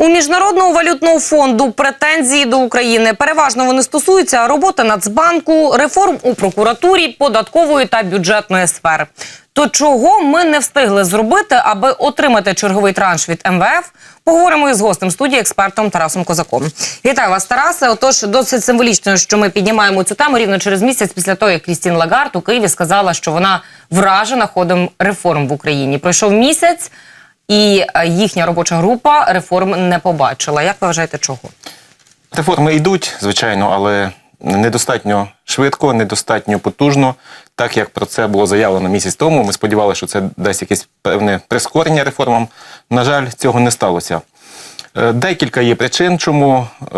У міжнародного валютного фонду претензії до України переважно вони стосуються роботи Нацбанку, реформ у прокуратурі, податкової та бюджетної сфер. То чого ми не встигли зробити, аби отримати черговий транш від МВФ? Поговоримо із гостем студії, експертом Тарасом Козаком. Вітаю вас, Тарасе. Отож, досить символічно, що ми піднімаємо цю тему рівно через місяць після того, як Крістін Лагард у Києві сказала, що вона вражена ходом реформ в Україні. Пройшов місяць, і е, їхня робоча група реформ не побачила. Як ви вважаєте, чого? Реформи йдуть, звичайно, але недостатньо швидко, недостатньо потужно. Так як про це було заявлено місяць тому, ми сподівалися, що це дасть якесь певне прискорення реформам. На жаль, цього не сталося. Е, Декілька є причин, чому, е,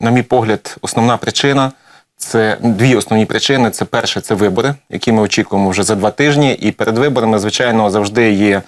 на мій погляд, основна причина це дві основні причини. Це перше, це вибори, які ми очікуємо вже за два тижні. І перед виборами, звичайно, завжди є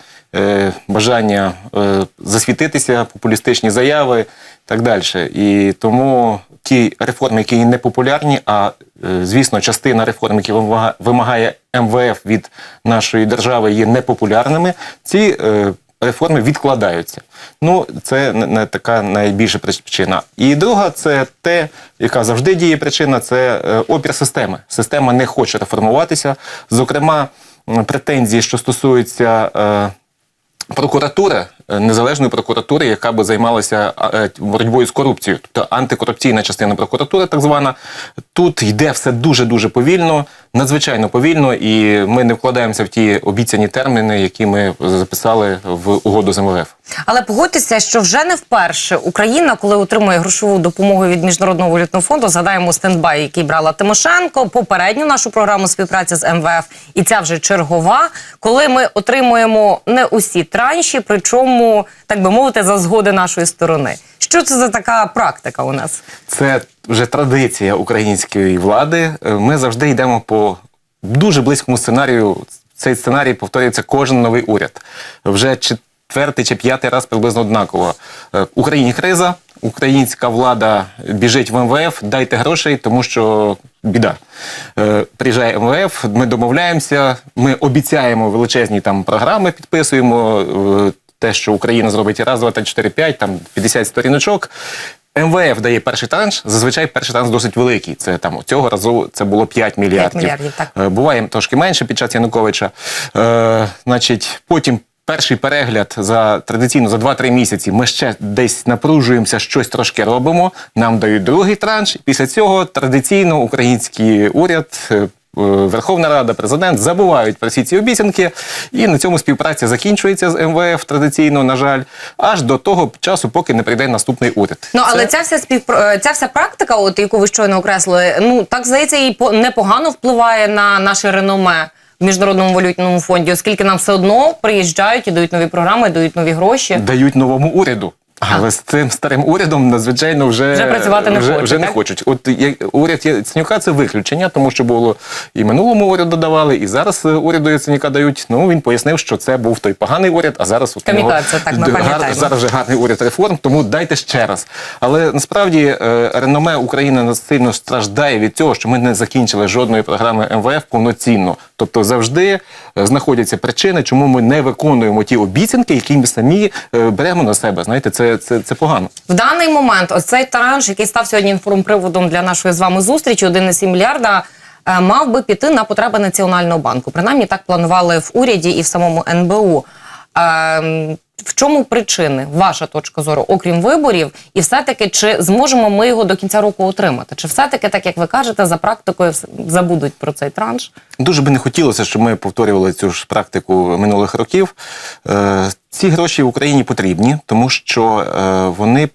бажання е, засвітитися, популістичні заяви і так далі. І тому ті реформи, які не популярні, а е, звісно, частина реформ, які вимага- вимагає МВФ від нашої держави, є непопулярними. Ці е, реформи відкладаються. Ну, це не, така найбільша причина. І друга це те, яка завжди діє причина, це е, опір системи. Система не хоче реформуватися. Зокрема, претензії, що стосуються. Е, Прокуратура, е, незалежної прокуратури, яка би займалася е, боротьбою з корупцією, тобто антикорупційна частина прокуратури, так звана, тут йде все дуже дуже повільно, надзвичайно повільно, і ми не вкладаємося в ті обіцяні терміни, які ми записали в угоду з МВФ. Але погодьтеся, що вже не вперше Україна, коли отримує грошову допомогу від міжнародного валютного фонду, згадаємо стендбай, який брала Тимошенко, попередню нашу програму співпраці з МВФ, і ця вже чергова, коли ми отримуємо не усі транші, причому так би мовити, за згоди нашої сторони. Що це за така практика у нас? Це вже традиція української влади. Е, Ми завжди йдемо по дуже близькому сценарію. Цей сценарій повторюється кожен новий уряд. Вже четвертий чи п'ятий раз приблизно однаково. Е, Україні криза, українська влада біжить в МВФ, дайте грошей, тому що біда. Е, Приїжджає МВФ, ми домовляємося, ми обіцяємо величезні там програми, підписуємо. Те, що Україна зробить раз, два, три, чотири, п'ять, там 50 сторіночок. МВФ дає перший транш. Зазвичай перший транш досить великий. Це там цього разу це було 5 мільярдів. мільярдів, так. Е, Буває трошки менше під час Януковича. Е, значить, потім. Перший перегляд за традиційно за 2-3 місяці ми ще десь напружуємося, щось трошки робимо. Нам дають другий транш. Після цього традиційно український уряд, е, Верховна Рада, президент забувають про всі ці обіцянки, і на цьому співпраця закінчується з МВФ традиційно, на жаль, аж до того часу, поки не прийде наступний уряд. Ну але Це- ця вся спів... е, ця вся практика, от яку ви щойно окреслили, ну так здається, і по непогано впливає на наше реноме в міжнародному валютному фонді, оскільки нам все одно приїжджають і дають нові програми, дають нові гроші. дають новому уряду. Але з цим старим урядом надзвичайно вже, Вже працювати не вже, хочуть, вже не хочуть. От як уряд Яценюка це виключення, тому що було і минулому уряду давали, і зараз е, уряду Яценюка дають. Ну він пояснив, що це був той поганий уряд, а зараз от нього так, ми д- зараз вже гарний уряд реформ, тому дайте ще раз. Але насправді е, реноме України нас сильно страждає від цього, що ми не закінчили жодної програми МВФ повноцінно. Тобто завжди е, знаходяться причини, чому ми не виконуємо ті обіцянки, які ми самі беремо на себе. Знаєте, це, це, це погано. В даний момент ось цей який став сьогодні інформприводом для нашої з вами зустрічі, 1,7 мільярда, е, мав би піти на потреби Національного банку. Принаймні так планували в уряді і в самому НБУ. В чому причини, ваша точка зору, окрім виборів, і все-таки чи зможемо ми його до кінця року отримати? Чи все-таки, так як ви кажете, за практикою забудуть про цей транш? Дуже би не хотілося, щоб ми повторювали цю ж практику минулих років. Е, Ці гроші в Україні потрібні, тому що е, вони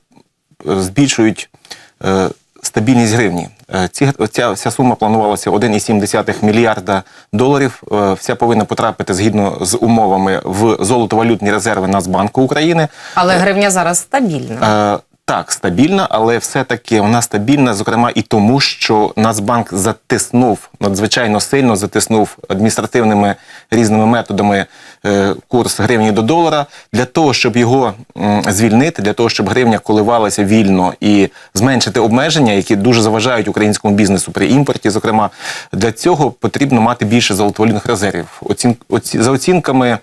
збільшують е, стабільність гривні. Е, Ці, ця вся сума планувалася 1,7 мільярда доларів. Е, Вся повинна потрапити згідно з умовами в золотовалютні резерви Нацбанку України. Але гривня зараз стабільна. Е, так, стабільна, але все-таки вона стабільна, зокрема, і тому, що Нацбанк затиснув надзвичайно сильно затиснув адміністративними різними методами е, курс гривні до долара для того, щоб його звільнити, для того, щоб гривня коливалася вільно і зменшити обмеження, які дуже заважають українському бізнесу при імпорті. Зокрема, для цього потрібно мати більше золотовалютних резервів. Оцін, оці, за оцінками.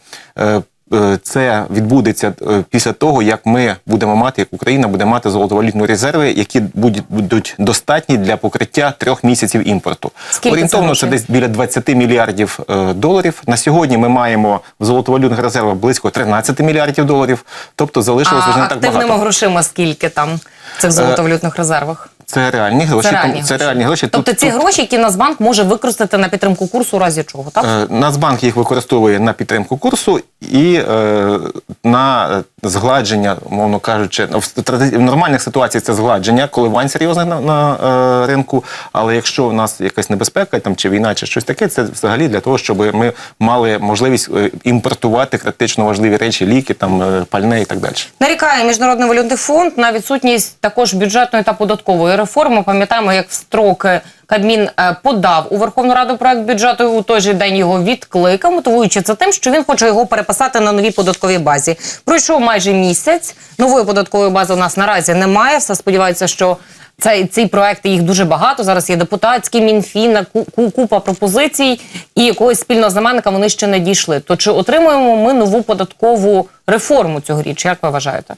Е, це відбудеться е, після того, як ми будемо мати, як Україна буде мати золотовалютні резерви, які будуть, достатні для покриття трьох місяців імпорту. Скільки Орієнтовно це грошей? десь біля 20 мільярдів е, доларів. На сьогодні ми маємо в золотовалютних резервах близько 13 мільярдів доларів. Тобто залишилося вже не так активними грошима скільки там цих золотовалютних резервах? Це реальні гроші. Це реальні гроші. Це реальні гроші. Тобто Тут- ці тут- гроші, які Нацбанк може використати на підтримку курсу, у разі чого, так? Нацбанк їх використовує на підтримку курсу і е, на е, згладження, мовно кажучи, в, нормальних ситуаціях це згладження коливань серйозних на, на е, ринку. Але якщо в нас якась небезпека, там чи війна, чи щось таке, це взагалі для того, щоб ми мали можливість е, імпортувати критично важливі речі, ліки, там е, пальне і так далі. Нарікає Міжнародний валютний фонд на відсутність також бюджетної та податкової реформи. Пам'ятаємо, як в строки Кабмін е, подав у Верховну Раду проект бюджету. У той же день його відкликав, мотивуючи це тим, що він хоче його переписати на новій податковій базі. Пройшов майже місяць. Нової податкової бази у нас наразі немає. Все сподіваються, що цей, ці проекти їх дуже багато. Зараз є депутатські, мінфін, ку- ку- купа пропозицій, і якогось спільного знаменника вони ще не дійшли. То чи отримуємо ми нову податкову реформу цьогоріч? Як ви вважаєте?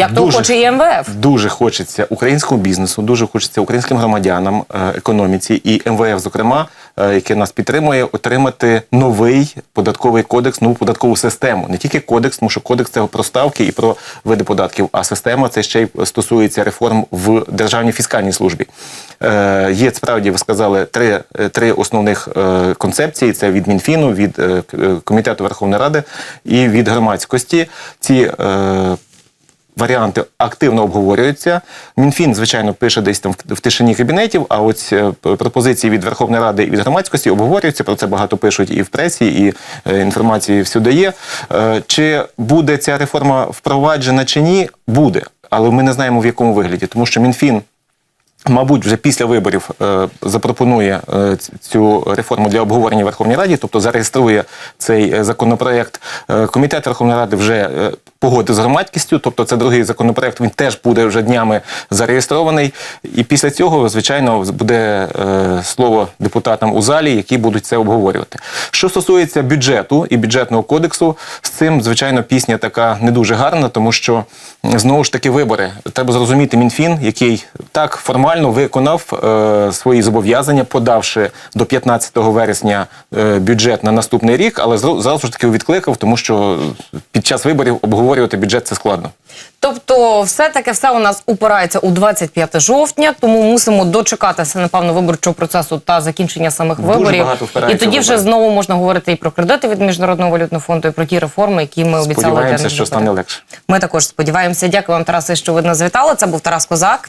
Як то Дуже. хоче і МВФ? Дуже хочеться українському бізнесу, дуже хочеться українським громадянам, е, економіці і МВФ, зокрема, е, яке нас підтримує, отримати новий податковий кодекс, нову податкову систему. Не тільки кодекс, тому що кодекс це про ставки і про види податків, а система це ще й стосується реформ в державній фіскальній службі. Е, Є справді, ви сказали, три, три основних концепції: це від Мінфіну, від комітету Верховної Ради і від громадськості. Ці е, Варіанти активно обговорюються. Мінфін, звичайно, пише десь там в- тишині кабінетів. А ось е, пропозиції від Верховної Ради і від громадськості обговорюються. Про це багато пишуть і в пресі, і е, інформації всюди є. Е, Чи буде ця реформа впроваджена чи ні? Буде, але ми не знаємо в якому вигляді, тому що Мінфін. Мабуть, вже після виборів е, запропонує е, цю реформу для обговорення в Верховній Раді, тобто зареєструє цей е, законопроект. Комітет Верховної Ради вже погодив з громадськістю, тобто це другий законопроект. Він теж буде вже днями зареєстрований. І після цього, звичайно, буде слово депутатам у залі, які будуть це обговорювати. Що стосується бюджету і бюджетного кодексу, з цим, звичайно, пісня така не дуже гарна, тому що знову ж таки вибори. Треба зрозуміти Мінфін, який так формально виконав е, свої зобов'язання, подавши до 15 вересня е, бюджет на наступний рік, але зразу ж таки відкликав, тому що під час виборів обговорювати бюджет це складно. Тобто, все-таки все у нас упирається у 25 жовтня, тому мусимо дочекатися, напевно, виборчого процесу та закінчення самих Дуже виборів. І тоді вже знову можна говорити і про кредити від Міжнародного валютного фонду, і про ті реформи, які ми обіцяли. Сподіваємося, що стане легше. Ми також сподіваємося. Дякую вам, Тарасе, що ви нас завітали. Це був Тарас Козак.